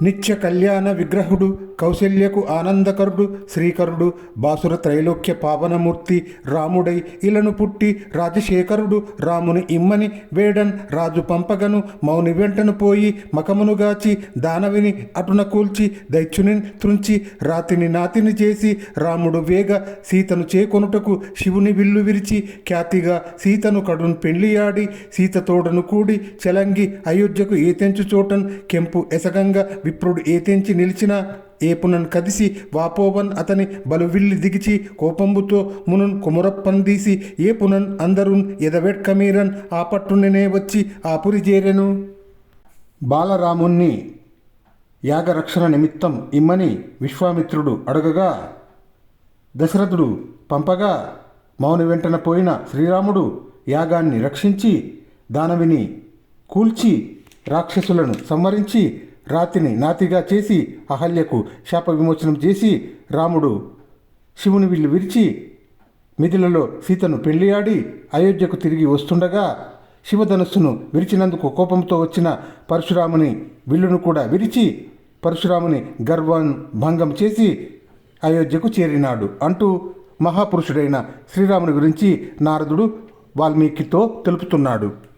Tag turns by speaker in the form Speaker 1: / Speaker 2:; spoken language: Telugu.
Speaker 1: నిత్య కళ్యాణ విగ్రహుడు కౌశల్యకు ఆనందకరుడు శ్రీకరుడు బాసుర త్రైలోక్య పావనమూర్తి రాముడై ఇలను పుట్టి రాజశేఖరుడు రాముని ఇమ్మని వేడన్ రాజు పంపగను మౌని వెంటను పోయి మకమునుగాచి దానవిని అటున కూల్చి దైత్యుని త్రుంచి రాతిని నాతిని చేసి రాముడు వేగ సీతను చేకొనుటకు శివుని విల్లు విరిచి ఖ్యాతిగా సీతను కడును పెళ్ళియాడి సీత తోడను కూడి చలంగి అయోధ్యకు ఏతెంచు చోటన్ కెంపు ఎసగంగా విప్రుడు ఏతెంచి నిలిచిన ఏపునన్ కదిసి వాపోవన్ అతని బలువిల్లి దిగిచి కోపంబుతో మునున్ కుమరప్పన్ దీసి ఏపునన్ అందరున్ ఎదవెట్కమీరన్ ఆ పట్టుననే వచ్చి ఆ పురి చేరెను బాలరాముణ్ణి యాగరక్షణ నిమిత్తం ఇమ్మని విశ్వామిత్రుడు అడగగా దశరథుడు పంపగా మౌని వెంటన పోయిన శ్రీరాముడు యాగాన్ని రక్షించి దానవిని కూల్చి రాక్షసులను సంవరించి రాతిని నాతిగా చేసి అహల్యకు శాప విమోచనం చేసి రాముడు శివుని విల్లు విరిచి మిథిలలో సీతను పెళ్ళియాడి అయోధ్యకు తిరిగి వస్తుండగా శివధనుస్సును విరిచినందుకు కోపంతో వచ్చిన పరశురాముని విల్లును కూడా విరిచి పరశురాముని గర్వం భంగం చేసి అయోధ్యకు చేరినాడు. అంటూ మహాపురుషుడైన శ్రీరాముని గురించి నారదుడు వాల్మీకితో తెలుపుతున్నాడు.